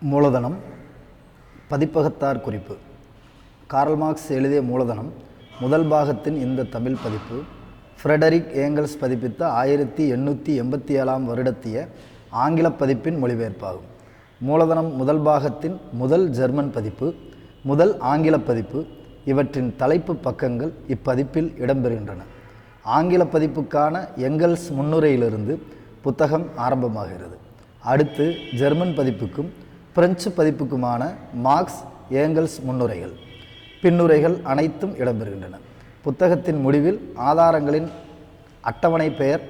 மூலதனம் பதிப்பகத்தார் குறிப்பு. Karl Marx எழுதிய மூலதனம் முதல் பாகத்தின் இந்த தமிழ் பதிப்பு. ஃப்ரெடரிக் ஏங்கல்ஸ் பதிப்பித்த ஆயிரத்தி எண்ணூற்றி எண்பத்தி ஏழாம் வருடத்திய ஆங்கில பதிப்பின் மொழிபெயர்ப்பாகும். மூலதனம் முதல் பாகத்தின் முதல் ஜெர்மன் பதிப்பு முதல் ஆங்கில பதிப்பு. இவற்றின் தலைப்பு பக்கங்கள் இப்பதிப்பில் இடம்பெறுகின்றன. ஆங்கில பதிப்புக்கான எங்கல்ஸ் முன்னுரையிலிருந்து புத்தகம் ஆரம்பமாகிறது. அடுத்து ஜெர்மன் பதிப்புக்கும் பிரெஞ்சு பதிப்புக்குமான மார்க்ஸ் ஏங்கல்ஸ் முன்னுரைகள். பின்னுரைகள் அனைத்தும் இடம்பெறுகின்றன. புத்தகத்தின் முடிவில் ஆதாரங்களின் அட்டவணை பெயர்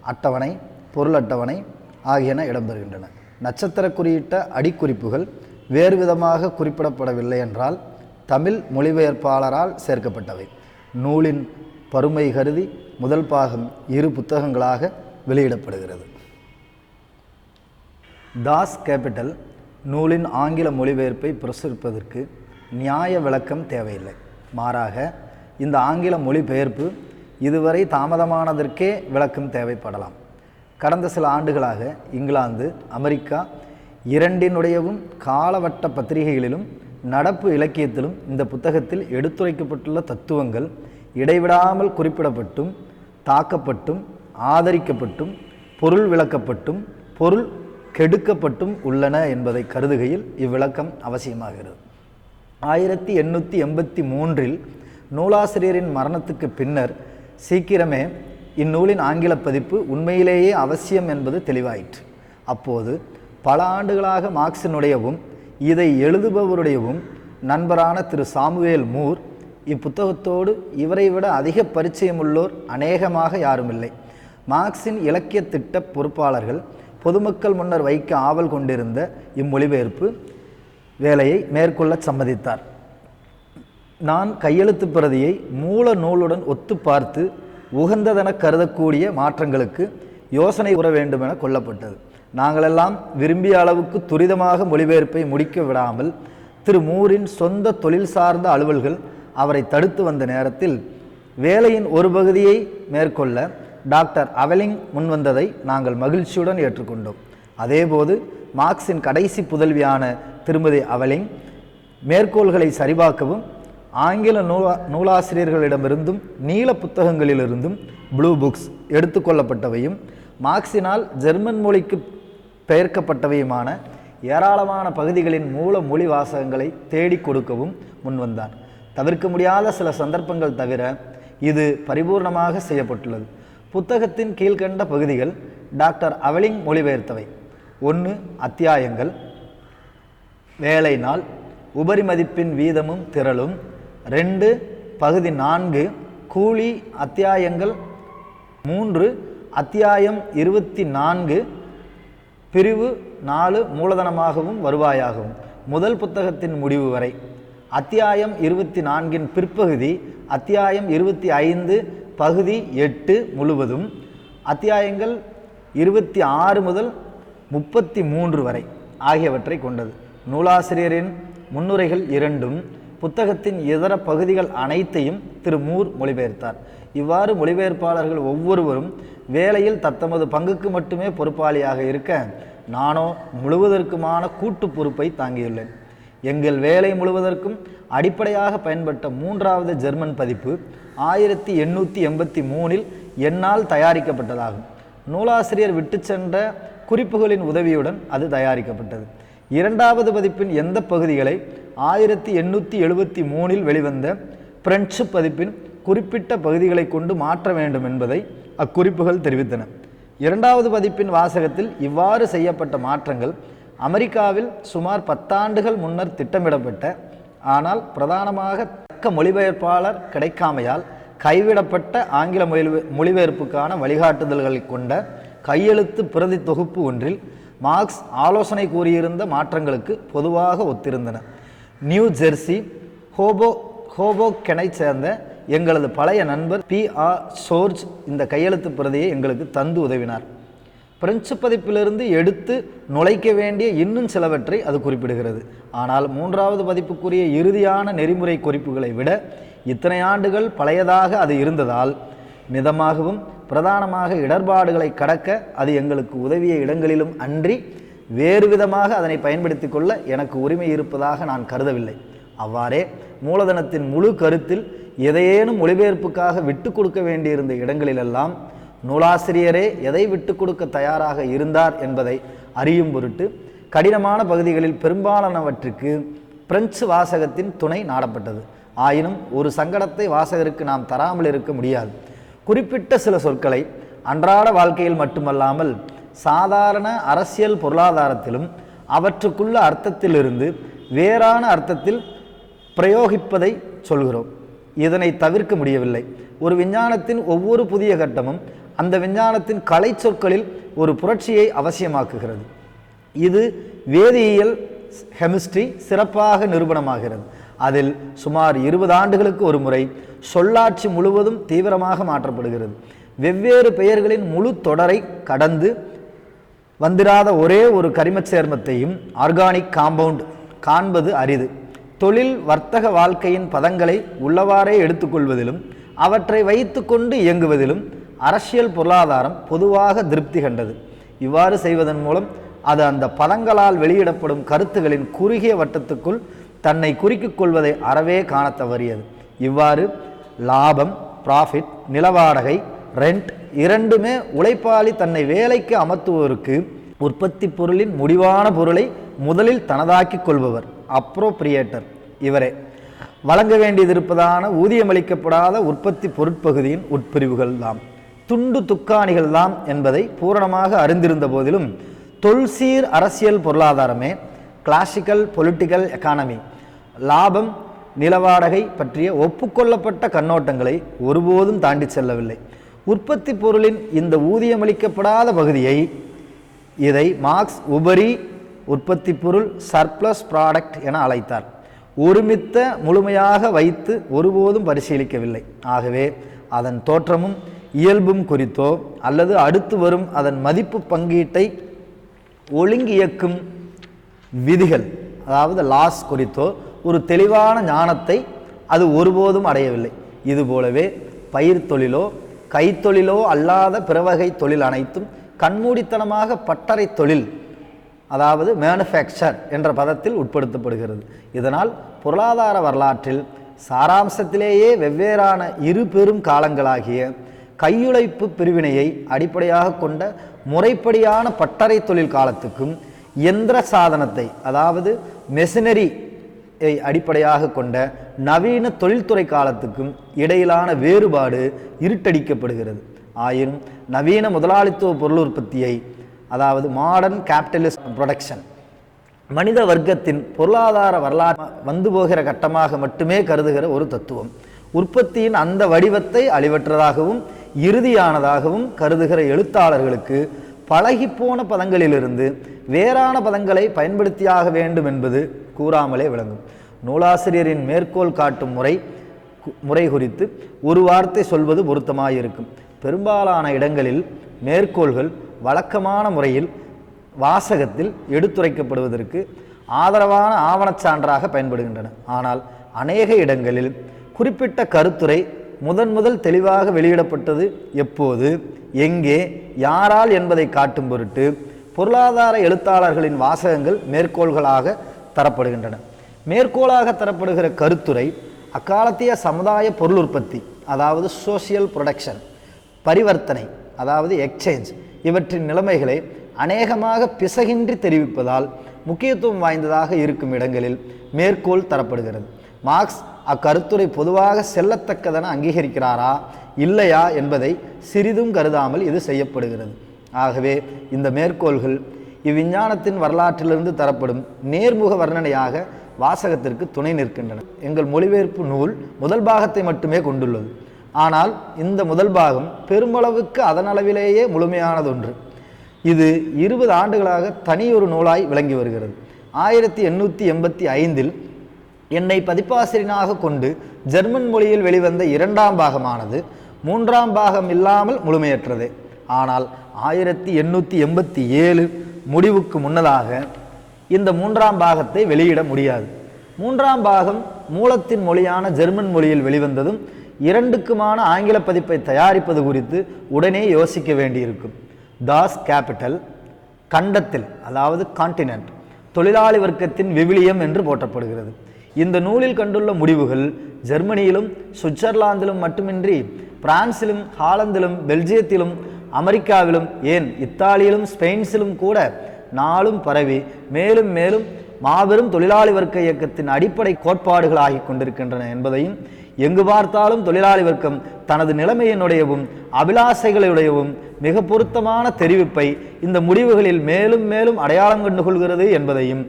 அட்டவணை பொருள் அட்டவணை ஆகியன இடம்பெறுகின்றன. நட்சத்திர குறியிட்ட அடிக்குறிப்புகள் வேறு விதமாக குறிப்பிடப்படவில்லை என்றால் தமிழ் மொழிபெயர்ப்பாளரால் சேர்க்கப்பட்டவை. நூலின் பருமை கருதி முதல் பாகம் இரு புத்தகங்களாக வெளியிடப்படுகிறது. தாஸ் கேபிட்டல் நூலின் ஆங்கில மொழிபெயர்ப்பை பிரசுரிப்பதற்கு நியாய விளக்கம் தேவையில்லை. மாறாக இந்த ஆங்கில மொழிபெயர்ப்பு இதுவரை தாமதமானதற்கே விளக்கம் தேவைப்படலாம். கடந்த சில ஆண்டுகளாக இங்கிலாந்து அமெரிக்கா இரண்டினுடையவும் காலவட்ட பத்திரிகைகளிலும் நடப்பு இலக்கியத்திலும் இந்த புத்தகத்தில் எடுத்துரைக்கப்பட்டுள்ள தத்துவங்கள் இடைவிடாமல் குறிப்பிடப்பட்டும் தாக்கப்பட்டும் ஆதரிக்கப்பட்டும் பொருள் விளக்கப்பட்டும் பொருள் கெடுக்கப்பட்டும் உள்ளன என்பதை கருதுகையில் இவ்விளக்கம் அவசியமாகிறது. ஆயிரத்தி எண்ணூற்றி எண்பத்தி மூன்றில் நூலாசிரியரின் மரணத்துக்கு பின்னர் சீக்கிரமே இந்நூலின் ஆங்கில பதிப்பு உண்மையிலேயே அவசியம் என்பது தெளிவாயிற்று. அப்போது பல ஆண்டுகளாக மார்க்சினுடையவும் இதை எழுதுபவருடையவும் நண்பரான திரு சாமுவேல் மூர் இப்புத்தகத்தோடு இவரை விட அதிக பரிச்சயமுள்ளோர் அநேகமாக யாருமில்லை. மார்க்சின் இலக்கிய திட்ட பொறுப்பாளர்கள் பொதுமக்கள் முன்னர் வைக்க ஆவல் கொண்டிருந்த இம்மொழிபெயர்ப்பு வேலையை மேற்கொள்ள சம்மதித்தார். நான் கையெழுத்து பிரதியை மூல நூலுடன் ஒத்து பார்த்து உகந்ததென கருதக்கூடிய மாற்றங்களுக்கு யோசனை கூற வேண்டுமென கொல்லப்பட்டது. நாங்களெல்லாம் விரும்பிய அளவுக்கு துரிதமாக மொழிபெயர்ப்பை முடிக்க விடாமல் திரு மூரின் சொந்த தொழில் சார்ந்த அலுவல்கள் அவரை தடுத்து வந்த நேரத்தில் வேலையின் ஒரு பகுதியை மேற்கொள்ள டாக்டர் அவலிங் முன்வந்ததை நாங்கள் மகிழ்ச்சியுடன் ஏற்றுக்கொண்டோம். அதேபோது மார்க்சின் கடைசி புதல்வியான திருமதி அவலிங் மேற்கோள்களை சரிபார்க்கவும் ஆங்கில நூலா நூலாசிரியர்களிடமிருந்தும் நீல புத்தகங்களிலிருந்தும் ப்ளூ புக்ஸ் எடுத்துக்கொள்ளப்பட்டவையும் மார்க்சினால் ஜெர்மன் மொழிக்கு பெயர்க்கப்பட்டவையுமான ஏராளமான பகுதிகளின் மூல மொழி வாசகங்களை தேடிக் கொடுக்கவும் முன்வந்தார் தவிர்க்க முடியாத சில சந்தர்ப்பங்கள் தவிர இது பரிபூர்ணமாக செய்யப்பட்டுள்ளது. புத்தகத்தின் கீழ்கண்ட பகுதிகள் டாக்டர் அவலிங் மொழிபெயர்த்தவை. ஒன்று அத்தியாயங்கள். வேலை நாள். உபரி மதிப்பின் வீதமும் திரளும். ரெண்டு பகுதி நான்கு கூலி அத்தியாயங்கள். மூன்று அத்தியாயம் இருபத்தி நான்கு பிரிவு நாலு மூலதனமாகவும் வருவாயாகவும். முதல் புத்தகத்தின் முடிவு வரை. அத்தியாயம் இருபத்தி நான்கின் பிற்பகுதி அத்தியாயம் இருபத்தி ஐந்து பகுதி எட்டு முழுவதும் அத்தியாயங்கள் இருபத்தி ஆறு முதல் முப்பத்தி மூன்று வரை ஆகியவற்றை கொண்டது. நூலாசிரியரின் முன்னுரைகள் இரண்டும் புத்தகத்தின் இதர பகுதிகள் அனைத்தையும் திரு மூர் மொழிபெயர்த்தார். இவ்வாறு மொழிபெயர்ப்பாளர்கள் ஒவ்வொருவரும் வேலையில் தத்தமது பங்குக்கு மட்டுமே பொறுப்பாளியாக இருக்க நானோ முழுவதற்குமான கூட்டு பொறுப்பை தாங்கியுள்ளேன். எங்கள் வேலை முழுவதற்கும் அடிப்படையாக பயன்பட்ட மூன்றாவது ஜெர்மன் பதிப்பு ஆயிரத்தி எண்ணூற்றி எண்பத்தி மூணில் என்னால் தயாரிக்கப்பட்டதாகும். நூலாசிரியர் விட்டு சென்ற குறிப்புகளின் உதவியுடன் அது தயாரிக்கப்பட்டது. இரண்டாவது பதிப்பின் எந்த பகுதிகளை ஆயிரத்தி எண்ணூற்றி எழுபத்தி மூணில் வெளிவந்த பிரெஞ்சு பதிப்பின் குறிப்பிட்ட பகுதிகளை கொண்டு மாற்ற வேண்டும் என்பதை அக்குறிப்புகள் தெரிவித்தன. இரண்டாவது பதிப்பின் வாசகத்தில் இவ்வாறு செய்யப்பட்ட மாற்றங்கள் அமெரிக்காவில் சுமார் பத்தாண்டுகள் முன்னர் திட்டமிடப்பட்ட ஆனால் பிரதானமாக தக்க மொழிபெயர்ப்பாளர் கிடைக்காமையால் கைவிடப்பட்ட ஆங்கில மொழி மொழிபெயர்ப்புக்கான வழிகாட்டுதல்களை கொண்ட கையெழுத்து பிரதி தொகுப்பு ஒன்றில் மார்க்ஸ் ஆலோசனை கூறியிருந்த மாற்றங்களுக்கு பொதுவாக ஒத்திருந்தன. நியூ ஜெர்சி ஹோபோ ஹோபோக்கெனை சேர்ந்த எங்களது பழைய நண்பர் பி ஆர் சோர்ஜ் இந்த கையெழுத்து பிரதியை எங்களுக்கு தந்து உதவினார். பிரெஞ்சு பதிப்பிலிருந்து எடுத்து நுழைக்க வேண்டிய இன்னும் சிலவற்றை அது குறிப்பிடுகிறது. ஆனால் மூன்றாவது பதிப்புக்குரிய இறுதியான நெறிமுறை குறிப்புகளை விட இத்தனை ஆண்டுகள் பழையதாக அது இருந்ததால் மிதமாகவும் பிரதானமாக இடர்பாடுகளை கடக்க அது எங்களுக்கு உதவிய இடங்களிலும் அன்றி வேறு விதமாக அதனை பயன்படுத்தி கொள்ள எனக்கு உரிமை இருப்பதாக நான் கருதவில்லை. அவ்வாறே மூலதனத்தின் முழு கருத்தில் எதையேனும் மொழிபெயர்ப்புக்காக விட்டு கொடுக்க வேண்டியிருந்த இடங்களிலெல்லாம் நூலாசிரியரே எதை விட்டு கொடுக்க தயாராக இருந்தார் என்பதை அறியும் பொருட்டு கடினமான பகுதிகளில் பெரும்பாலானவற்றுக்கு பிரெஞ்சு வாசகத்தின் துணை நாடப்பட்டது. ஆயினும் ஒரு சங்கடத்தை வாசகருக்கு நாம் தராமல் இருக்க முடியாது. குறிப்பிட்ட சில சொற்களை அன்றாட வாழ்க்கையில் மட்டுமல்லாமல் சாதாரண அரசியல் பொருளாதாரத்திலும் அவற்றுக்குள்ள அர்த்தத்திலிருந்து வேறான அர்த்தத்தில் பிரயோகிப்பதை சொல்கிறோம். இதனை தவிர்க்க முடியவில்லை. ஒரு விஞ்ஞானத்தின் ஒவ்வொரு புதிய கட்டமும் அந்த விஞ்ஞானத்தின் கலை சொற்களில் ஒரு புரட்சியை அவசியமாக்குகிறது. இது வேதியியல் கெமிஸ்ட்ரி சிறப்பாக நிரூபணமாகிறது. அதில் சுமார் இருபது ஆண்டுகளுக்கு ஒரு முறை சொல்லாட்சி முழுவதும் தீவிரமாக மாற்றப்படுகிறது. வெவ்வேறு பெயர்களின் முழு தொடரை கடந்து வந்திராத ஒரே ஒரு கரிமச் சேர்மத்தையும் ஆர்கானிக் காம்பவுண்ட் காண்பது அரிது. தொழில் வர்த்தக வாழ்க்கையின் பதங்களை உள்ளவாறே எடுத்துக்கொள்வதிலும் அவற்றை வைத்துக்கொண்டு இயங்குவதிலும் அரசியல் பொருளாதாரம் பொதுவாக திருப்தி கண்டது. இவ்வாறு செய்வதன் மூலம் அது அந்த பதங்களால் வெளியிடப்படும் கருத்துகளின் குறுகிய வட்டத்துக்குள் தன்னை குறுக்கிக் கொள்வதை அறவே காணத் தவறியது. இவ்வாறு லாபம் ப்ராஃபிட் நிலவாடகை ரெண்ட் இரண்டுமே உழைப்பாளி தன்னை வேலைக்கு அமர்த்துவோருக்கு உற்பத்தி பொருளின் முடிவான பொருளை முதலில் தனதாக்கிக் கொள்பவர் அப்ரோப்ரியேட்டர் இவரே வழங்க வேண்டியதிருப்பதான ஊதியமளிக்கப்படாத உற்பத்தி பொருட்பகுதியின் உட்பிரிவுகள் தான் துண்டு துக்காணிகள் தாம் என்பதை பூரணமாக அறிந்திருந்த போதிலும் தொல்சீர் அரசியல் பொருளாதாரமே கிளாசிக்கல் பொலிட்டிக்கல் எக்கானமி லாபம் நிலவாடகை பற்றிய ஒப்புக்கொள்ளப்பட்ட கண்ணோட்டங்களை ஒருபோதும் தாண்டி செல்லவில்லை. உற்பத்தி பொருளின் இந்த ஊதியமளிக்கப்படாத பகுதியை இதை மார்க்ஸ் உபரி உற்பத்தி பொருள் சர்ப்ளஸ் ப்ராடக்ட் என அழைத்தார். ஒருமித்த முழுமையாக வைத்து ஒருபோதும் பரிசீலிக்கவில்லை. ஆகவே அதன் தோற்றமும் இயல்பும் குறித்தோ அல்லது அடுத்து வரும் அதன் மதிப்பு பங்கீட்டை ஒழுங்கியக்கும் விதிகள் அதாவது லாஸ் குறித்தோ ஒரு தெளிவான ஞானத்தை அது ஒருபோதும் அடையவில்லை. இதுபோலவே பயிர் தொழிலோ கைத்தொழிலோ அல்லாத பிறவகை தொழில் அனைத்தும் கண்மூடித்தனமாக பட்டறை தொழில் அதாவது மேனுஃபேக்சர் என்ற பதத்தில் உட்படுத்தப்படுகிறது. இதனால் பொருளாதார வரலாற்றில் சாராம்சத்திலேயே வெவ்வேறான இரு பெரும் காலங்களாகிய கையுழைப்பு பிரிவினையை அடிப்படையாக கொண்ட முறைப்படியான பட்டறை தொழில் காலத்துக்கும் எந்திர சாதனத்தை அதாவது மெஷினரி அடிப்படையாக கொண்ட நவீன தொழில்துறை காலத்துக்கும் இடையிலான வேறுபாடு இருட்டடிக்கப்படுகிறது. ஆயினும் நவீன முதலாளித்துவ பொருள் உற்பத்தியை அதாவது மாடர்ன் கேபிட்டலிஸ்ட் ப்ரொடக்ஷன் மனித வர்க்கத்தின் பொருளாதார வரலாறு வந்து போகிற கட்டமாக மட்டுமே கருதுகிற ஒரு தத்துவம். உற்பத்தியின் அந்த வடிவத்தை அழிவற்றதாகவும் இறுதியானதாகவும் கருதுகிற எழுத்தாளர்களுக்கு பழகிப்போன பதங்களிலிருந்து வேறான பதங்களை பயன்படுத்தியாக வேண்டும் என்பது கூறாமலே விளங்கும். நூலாசிரியரின் மேற்கோள் காட்டும் முறை முறை குறித்து ஒரு வார்த்தை சொல்வது பொருத்தமாயிருக்கும். பெரும்பாலான இடங்களில் மேற்கோள்கள் வழக்கமான முறையில் வாசகத்தில் எடுத்துரைக்கப்படுவதற்கு ஆதரவான ஆவணச் சான்றாக பயன்படுகின்றன. ஆனால் அநேக இடங்களில் குறிப்பிட்ட கருத்துரை முதன் முதல் தெளிவாக வெளியிடப்பட்டது எப்போது? எங்கே? யாரால் என்பதை காட்டும் பொருட்டு பொருளாதார எழுத்தாளர்களின் வாசகங்கள் மேற்கோள்களாக தரப்படுகின்றன. மேற்கோளாக தரப்படுகிற கருத்துரை அக்காலத்திய சமுதாய பொருள் உற்பத்தி அதாவது சோசியல் ப்ரொடக்ஷன் பரிவர்த்தனை அதாவது எக்ஸ்சேஞ்ச் இவற்றின் நிலைமைகளை அநேகமாக பிசகின்றி தெரிவிப்பதால் முக்கியத்துவம் வாய்ந்ததாக இருக்கும் இடங்களில் மேற்கோள் தரப்படுகிறது. மார்க்ஸ் அக்கருத்துரை பொதுவாக செல்லத்தக்கதென அங்கீகரிக்கிறாரா இல்லையா என்பதை சிறிதும் கருதாமல் இது செய்யப்படுகிறது. ஆகவே இந்த மேற்கோள்கள் இவ்விஞ்ஞானத்தின் வரலாற்றிலிருந்து தரப்படும் நேர்முக வர்ணனையாக வாசகத்திற்கு துணை நிற்கின்றன. எங்கள் மொழிபெயர்ப்பு நூல் முதல் பாகத்தை மட்டுமே கொண்டுள்ளது. ஆனால் இந்த முதல் பாகம் பெருமளவுக்கு அதனளவிலேயே முழுமையானதொன்று. இது இருபது ஆண்டுகளாக தனியொரு நூலாய் விளங்கி வருகிறது. ஆயிரத்தி எண்ணூற்றி எண்பத்தி ஐந்தில் என்னை பதிப்பாசிரியனாக கொண்டு ஜெர்மன் மொழியில் வெளிவந்த இரண்டாம் பாகமானது மூன்றாம் பாகம் இல்லாமல் முழுமையற்றது. ஆனால் ஆயிரத்தி எண்ணூற்றி எண்பத்தி ஏழு முடிவுக்கு முன்னதாக இந்த மூன்றாம் பாகத்தை வெளியிட முடியாது. மூன்றாம் பாகம் மூலத்தின் மொழியான ஜெர்மன் மொழியில் வெளிவந்ததும் இரண்டுக்குமான ஆங்கில பதிப்பை தயாரிப்பது குறித்து உடனே யோசிக்க வேண்டியிருக்கும். தாஸ் கேபிட்டல் கண்டத்தில் அதாவது காண்டினென்ட் தொழிலாளி வர்க்கத்தின் விவிலியம் என்று போற்றப்படுகிறது. இந்த நூலில் கண்டுள்ள முடிவுகள் ஜெர்மனியிலும் சுவிட்சர்லாந்திலும் மட்டுமின்றி பிரான்சிலும் ஹாலந்திலும் பெல்ஜியத்திலும் அமெரிக்காவிலும் ஏன் இத்தாலியிலும் ஸ்பெயின்ஸிலும் கூட நாளும் பரவி மேலும் மேலும் மாபெரும் தொழிலாளி வர்க்க இயக்கத்தின் அடிப்படை கோட்பாடுகளாகிக் கொண்டிருக்கின்றன என்பதையும் எங்கு பார்த்தாலும் தொழிலாளி வர்க்கம் தனது நிலைமையினுடையவும் அபிலாசைகளுடையவும் மிக பொருத்தமான தெரிவிப்பை இந்த முடிவுகளில் மேலும் மேலும் அடையாளம் கண்டு கொள்கிறது என்பதையும்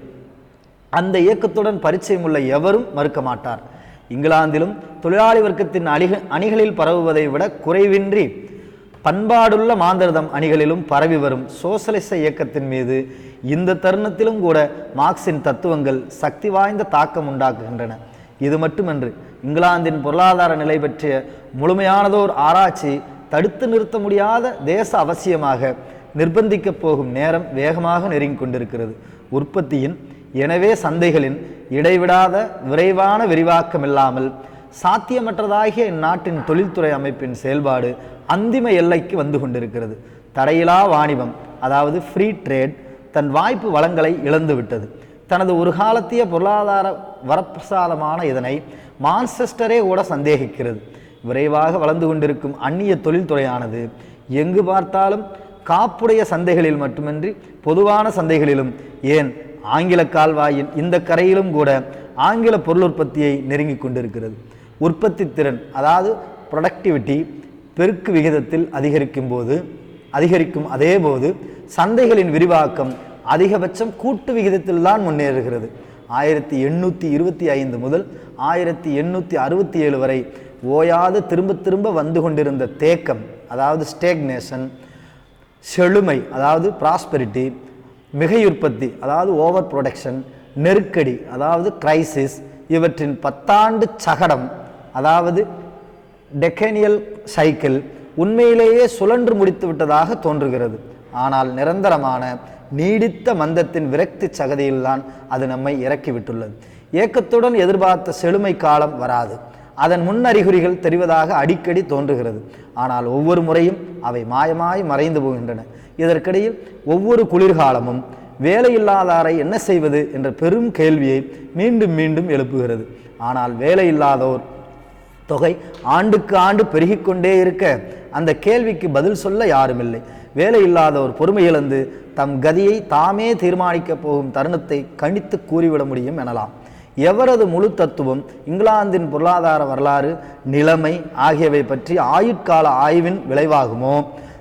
அந்த இயக்கத்துடன் பரிச்சயம் உள்ள எவரும் மறுக்க மாட்டார். இங்கிலாந்திலும் தொழிலாளி வர்க்கத்தின் அணிக அணிகளில் பரவுவதை விட குறைவின்றி பண்பாடுள்ள மாந்திரதம் அணிகளிலும் பரவி வரும் சோசலிச இயக்கத்தின் மீது இந்த தருணத்திலும் கூட மார்க்சின் தத்துவங்கள் சக்தி வாய்ந்த தாக்கம் உண்டாக்குகின்றன. இது மட்டுமன்று இங்கிலாந்தின் பொருளாதார நிலை பற்றிய முழுமையானதோர் ஆராய்ச்சி தடுத்து நிறுத்த முடியாத தேச அவசியமாக நிர்பந்திக்கப் போகும் நேரம் வேகமாக நெருங்கிக் கொண்டிருக்கிறது. உற்பத்தியின் எனவே சந்தைகளின் இடைவிடாத விரைவான விரிவாக்கம் இல்லாமல் சாத்தியமற்றதாகிய இந்நாட்டின் தொழில்துறை அமைப்பின் செயல்பாடு அந்திம எல்லைக்கு வந்து கொண்டிருக்கிறது. தடையிலா வாணிபம் அதாவது ஃப்ரீ ட்ரேட் தன் வாய்ப்பு வளங்களை இழந்துவிட்டது தனது ஒரு காலத்திய பொருளாதார வரப்பிரசாதமான இதனை மான்செஸ்டரே கூட சந்தேகிக்கிறது. விரைவாக வளர்ந்து கொண்டிருக்கும் அந்நிய தொழில்துறையானது எங்கு பார்த்தாலும் காப்புடைய சந்தைகளில் மட்டுமின்றி பொதுவான சந்தைகளிலும் ஏன் ஆங்கில கால்வாயின் இந்த கரையிலும் கூட ஆங்கில பொருள் உற்பத்தியை நெருங்கி கொண்டிருக்கிறது. உற்பத்தி திறன் அதாவது ப்ரொடக்டிவிட்டி பெருக்கு விகிதத்தில் அதிகரிக்கும் போது அதிகரிக்கும் அதே போது சந்தைகளின் விரிவாக்கம் அதிகபட்சம் கூட்டு விகிதத்தில் தான் முன்னேறுகிறது. ஆயிரத்தி எண்ணூற்றி இருபத்தி ஐந்து முதல் ஆயிரத்தி எண்ணூற்றி அறுபத்தி ஏழு வரை ஓயாது திரும்ப திரும்ப வந்து கொண்டிருந்த தேக்கம் அதாவது ஸ்டேக்னேஷன் செழுமை அதாவது ப்ராஸ்பெரிட்டி மிகையுற்பத்தி அதாவது ஓவர் ப்ரொடக்ஷன் நெருக்கடி அதாவது கிரைசிஸ் இவற்றின் பத்தாண்டு சகடம் அதாவது டெக்கேனியல் சைக்கிள் உண்மையிலேயே சுழன்று முடித்து விட்டதாக தோன்றுகிறது. ஆனால் நிரந்தரமான நீடித்த மந்தத்தின் விரக்தி சகதியில்தான் அது நம்மை இறக்கிவிட்டுள்ளது ஏக்கத்துடன் எதிர்பார்த்த செழுமை காலம் வராது. அதன் முன்னறிகுறிகள் தெரிவதாக அடிக்கடி தோன்றுகிறது. ஆனால் ஒவ்வொரு முறையும் அவை மாயமாய் மறைந்து போகின்றன. இதற்கிடையில் ஒவ்வொரு குளிர்காலமும் வேலையில்லாதாரை என்ன செய்வது என்ற பெரும் கேள்வியை மீண்டும் மீண்டும் எழுப்புகிறது. ஆனால் வேலையில்லாதோர் தொகை ஆண்டுக்கு ஆண்டு பெருகிக்கொண்டே இருக்க அந்த கேள்விக்கு பதில் சொல்ல யாருமில்லை. வேலை இல்லாதோர் பொறுமை இழந்து தம் கதியை தாமே தீர்மானிக்கப் போகும் தருணத்தை கணித்து கூறிவிட முடியும் எனலாம். எவரது முழு தத்துவம் இங்கிலாந்தின் பொருளாதார வரலாறு நிலைமை ஆகியவை பற்றி ஆயுட்கால ஆய்வின் விளைவாகுமோ?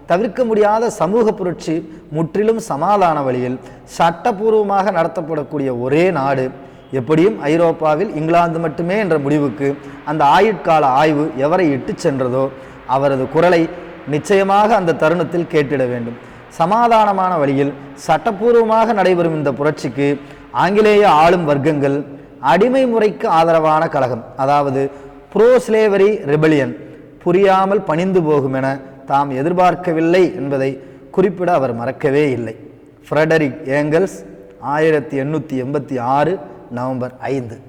தவிர்க்க முடியாத சமூக புரட்சி முற்றிலும் சமாதான வழியில் சட்டபூர்வமாக நடத்தப்படக்கூடிய ஒரே நாடு எப்படியும் ஐரோப்பாவில் இங்கிலாந்து மட்டுமே என்ற முடிவுக்கு அந்த ஆயுட்கால ஆய்வு எவரை இட்டு சென்றதோ அவரது குரலை நிச்சயமாக அந்த தருணத்தில் கேட்டிட வேண்டும். சமாதானமான வழியில் சட்டப்பூர்வமாக நடைபெறும் இந்த புரட்சிக்கு ஆங்கிலேய ஆளும் வர்க்கங்கள் அடிமை முறைக்கு ஆதரவான கழகம். அதாவது ப்ரோ ஸ்லேவரி ரிபலியன் புரியாமல் பணிந்து போகும் என தாம் எதிர்பார்க்கவில்லை என்பதை குறிப்பிட அவர் மறக்கவே இல்லை. ஃப்ரெடரிக் ஏங்கல்ஸ் ஆயிரத்தி எண்ணூற்றி எண்பத்தி ஆறு நவம்பர் ஐந்து.